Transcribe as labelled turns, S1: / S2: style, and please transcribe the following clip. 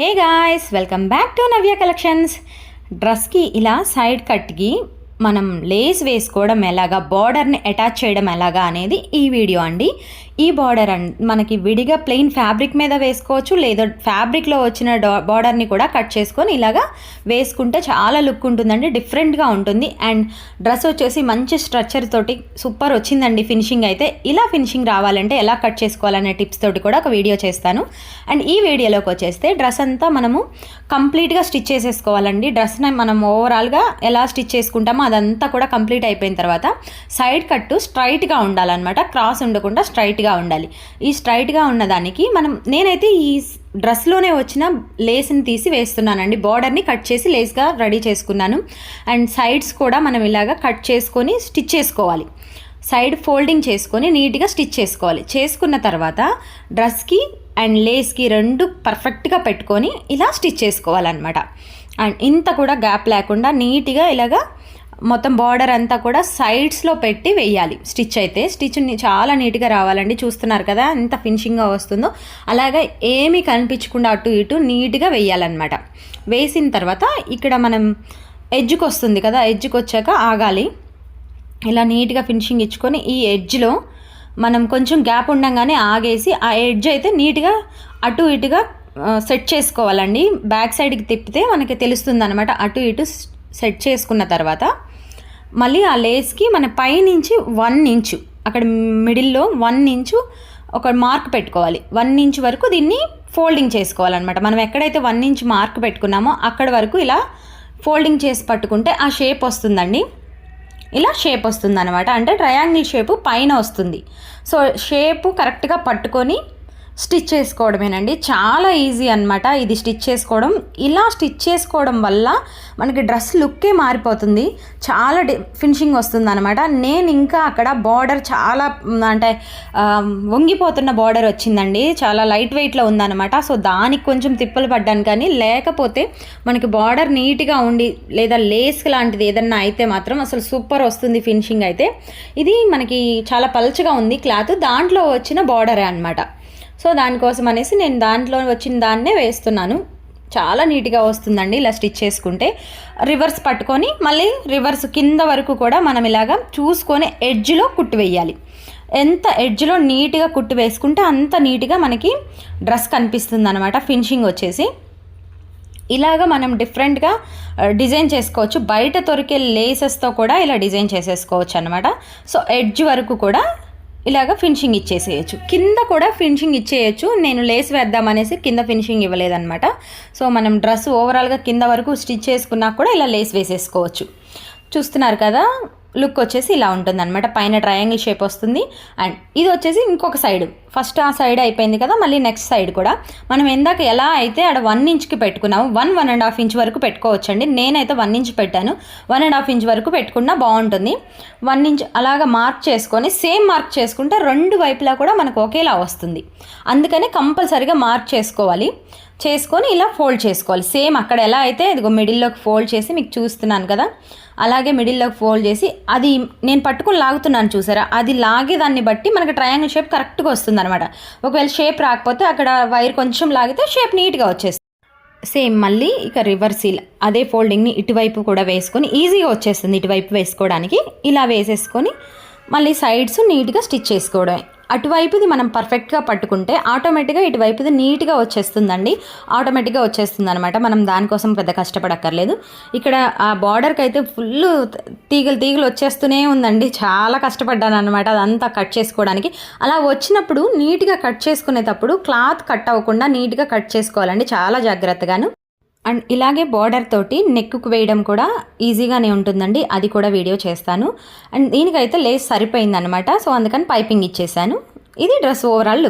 S1: Hey guys welcome back to Navya collections. డ్రెస్కి ఇలా side కట్కి మనం లేస్ వేసుకోవడం ఎలాగా బార్డర్ని అటాచ్ చేయడం ఎలాగా అనేది ఈ వీడియో అండి. ఈ బార్డర్ అండ్ మనకి విడిగా ప్లెయిన్ ఫ్యాబ్రిక్ మీద వేసుకోవచ్చు లేదా ఫ్యాబ్రిక్లో వచ్చిన బార్డర్ని కూడా కట్ చేసుకొని ఇలాగా వేసుకుంటే చాలా లుక్ ఉంటుందండి డిఫరెంట్గా ఉంటుంది. అండ్ డ్రెస్ వచ్చేసి మంచి స్ట్రక్చర్ తోటి సూపర్ వచ్చిందండి ఫినిషింగ్ అయితే. ఇలా ఫినిషింగ్ రావాలంటే ఎలా కట్ చేసుకోవాలనే టిప్స్ తోటి కూడా ఒక వీడియో చేస్తాను. అండ్ ఈ వీడియోలోకి వచ్చేస్తే డ్రెస్ అంతా మనము కంప్లీట్గా స్టిచ్ చేసేసుకోవాలండి. డ్రెస్ని మనం ఓవరాల్గా ఎలా స్టిచ్ చేసుకుంటామో అదంతా కూడా కంప్లీట్ అయిపోయిన తర్వాత సైడ్ కట్టు స్ట్రైట్గా ఉండాలన్నమాట. క్రాస్ ఉండకుండా స్ట్రైట్గా ఉండాలి. ఈ స్ట్రైట్గా ఉన్నదానికి మనం నేనైతే ఈ డ్రెస్లోనే వచ్చిన లేస్ని తీసి వేస్తున్నానండి. బార్డర్ని కట్ చేసి లేస్గా రెడీ చేసుకున్నాను. అండ్ సైడ్స్ కూడా మనం ఇలాగా కట్ చేసుకొని స్టిచ్ చేసుకోవాలి. సైడ్ ఫోల్డింగ్ చేసుకొని నీట్గా స్టిచ్ చేసుకోవాలి. చేసుకున్న తర్వాత డ్రెస్కి అండ్ లేస్కి రెండు పర్ఫెక్ట్గా పెట్టుకొని ఇలా స్టిచ్ చేసుకోవాలన్నమాట. అండ్ ఇంత కూడా గ్యాప్ లేకుండా నీట్గా ఇలాగా మొత్తం బార్డర్ అంతా కూడా సైడ్స్లో పెట్టి వేయాలి. స్టిచ్ అయితే స్టిచ్ చాలా నీట్గా రావాలండి. చూస్తున్నారు కదా ఎంత ఫినిషింగ్గా వస్తుందో. అలాగే ఏమీ కనిపించకుండా అటు ఇటు నీట్గా వేయాలన్నమాట. వేసిన తర్వాత ఇక్కడ మనం ఎడ్జ్కి వస్తుంది కదా ఎడ్జ్కి వచ్చాక ఆగాలి. ఇలా నీట్గా ఫినిషింగ్ ఇచ్చుకొని ఈ ఎడ్జ్లో మనం కొంచెం గ్యాప్ ఉండగానే ఆగేసి ఆ ఎడ్జ్ అయితే నీట్గా అటు ఇటుగా సెట్ చేసుకోవాలండి. బ్యాక్ సైడ్కి తిప్పితే మనకి తెలుస్తుంది అనమాట అటు ఇటు సెట్ చేసుకున్న తర్వాత మళ్ళీ ఆ లేస్కి మన పైనుంచి వన్ ఇంచు అక్కడ మిడిల్లో వన్ ఇంచు ఒక మార్క్ పెట్టుకోవాలి. వన్ ఇంచ్ వరకు దీన్ని ఫోల్డింగ్ చేసుకోవాలన్నమాట. మనం ఎక్కడైతే వన్ ఇంచ్ మార్క్ పెట్టుకున్నామో అక్కడ వరకు ఇలా ఫోల్డింగ్ చేసి పట్టుకుంటే ఆ షేప్ వస్తుందండి. ఇలా షేప్ వస్తుంది అనమాట అంటే ట్రయాంగిల్ షేపు పైన వస్తుంది. సో షేపు కరెక్ట్గా పట్టుకొని స్టిచ్ చేసుకోవడమేనండి. చాలా ఈజీ అనమాట ఇది స్టిచ్ చేసుకోవడం. ఇలా స్టిచ్ చేసుకోవడం వల్ల మనకి డ్రెస్ లుక్కే మారిపోతుంది. చాలా ఫినిషింగ్ వస్తుంది అనమాట నేను ఇంకా అక్కడ బార్డర్ చాలా అంటే వంగిపోతున్న బార్డర్ వచ్చిందండి. చాలా లైట్ వెయిట్లో ఉందన్నమాట. సో దానికి కొంచెం తిప్పలు పడ్డాను కానీ లేకపోతే మనకి బార్డర్ నీట్గా ఉండి లేదా లేస్ లాంటిది ఏదన్నా అయితే మాత్రం అసలు సూపర్ వస్తుంది ఫినిషింగ్ అయితే. ఇది మనకి చాలా పల్చగా ఉంది క్లాత్. దాంట్లో వచ్చిన బార్డరే అనమాట సో దానికోసం అనేసి నేను దాంట్లో వచ్చిన దాన్నే వేస్తున్నాను. చాలా నీట్గా వస్తుందండి ఇలా స్టిచ్ చేసుకుంటే. రివర్స్ పట్టుకొని మళ్ళీ రివర్స్ కింద వరకు కూడా మనం ఇలాగా చూసుకొని ఎడ్జ్లో కుట్టు వేయాలి. ఎంత ఎడ్జ్లో నీట్గా కుట్టు వేసుకుంటే అంత నీట్గా మనకి డ్రెస్ కనిపిస్తుంది అనమాట ఫినిషింగ్ వచ్చేసి. ఇలాగ మనం డిఫరెంట్గా డిజైన్ చేసుకోవచ్చు. బయట దొరికే లేసెస్తో కూడా ఇలా డిజైన్ చేసేసుకోవచ్చు అనమాట సో ఎడ్జ్ వరకు కూడా ఇలాగ ఫినిషింగ్ ఇచ్చేసేయచ్చు. కింద కూడా ఫినిషింగ్ ఇచ్చేయచ్చు. నేను లేస్ వేద్దామనేసి కింద ఫినిషింగ్ ఇవ్వలేదన్నమాట. సో మనం డ్రెస్ ఓవరాల్గా కింద వరకు స్టిచ్ చేసుకున్నా కూడా ఇలా లేస్ వేసేసుకోవచ్చు. చూస్తున్నారు కదా? లుక్ వచ్చేసి ఇలా ఉంటుంది అనమాట పైన ట్రయాంగిల్ షేప్ వస్తుంది. అండ్ ఇది వచ్చేసి ఇంకొక సైడ్ ఫస్ట్ ఆ సైడ్ అయిపోయింది కదా మళ్ళీ నెక్స్ట్ సైడ్ కూడా. మనం ఎందాక ఎలా అయితే ఆడ వన్ ఇంచ్కి పెట్టుకున్నాము one one and half inch వరకు పెట్టుకోవచ్చండి. నేనైతే వన్ ఇంచ్ పెట్టాను. వన్ అండ్ హాఫ్ ఇంచ్ వరకు పెట్టుకున్నా బాగుంటుంది. వన్ ఇంచ్ అలాగా మార్క్ చేసుకొని సేమ్ మార్క్ చేసుకుంటే రెండు వైపులా కూడా మనకు ఒకేలా వస్తుంది. అందుకని కంపల్సరీగా మార్క్ చేసుకోవాలి. చేసుకొని ఇలా ఫోల్డ్ చేసుకోవాలి. సేమ్ అక్కడ ఎలా అయితే ఇదిగో మిడిల్లోకి ఫోల్డ్ చేసి మీకు చూస్తున్నాను కదా అలాగే మిడిల్లోకి ఫోల్డ్ చేసి అది నేను పట్టుకుని లాగుతున్నాను చూసారా? అది లాగేదాన్ని బట్టి మనకి ట్రయాంగిల్ షేప్ కరెక్ట్గా వస్తుంది అనమాట ఒకవేళ షేప్ రాకపోతే అక్కడ వైర్ కొంచెం లాగితే షేప్ నీట్గా వచ్చేస్తుంది. సేమ్ మళ్ళీ ఇక రివర్సీల్ అదే ఫోల్డింగ్ని ఇటువైపు కూడా వేసుకొని ఈజీగా వచ్చేస్తుంది ఇటువైపు వేసుకోవడానికి. ఇలా వేసేసుకొని మళ్ళీ సైడ్స్ నీట్గా స్టిచ్ చేసుకోవడమే. అటువైపుది మనం పర్ఫెక్ట్గా పట్టుకుంటే ఆటోమేటిక్గా ఇటువైపుది నీట్గా వచ్చేస్తుందండి. ఆటోమేటిక్గా వచ్చేస్తుంది అనమాట మనం దానికోసం పెద్ద కష్టపడక్కర్లేదు. ఇక్కడ ఆ బార్డర్కి అయితే ఫుల్ తీగలు తీగలు వచ్చేస్తూనే ఉందండి. చాలా కష్టపడ్డాను అనమాట అదంతా కట్ చేసుకోవడానికి. అలా వచ్చినప్పుడు నీట్గా కట్ చేసుకునేటప్పుడు క్లాత్ కట్ అవ్వకుండా నీట్గా కట్ చేసుకోవాలండి. చాలా జాగ్రత్తగాను. అండ్ ఇలాగే బార్డర్ తోటి నెక్కు వేయడం కూడా ఈజీగానే ఉంటుందండి. అది కూడా వీడియో చేస్తాను. అండ్ దీనికైతే లేస్ సరిపోయిందనమాట సో అందుకని పైపింగ్ ఇచ్చేసాను. ఇది డ్రెస్ ఓవరాల్ లుక్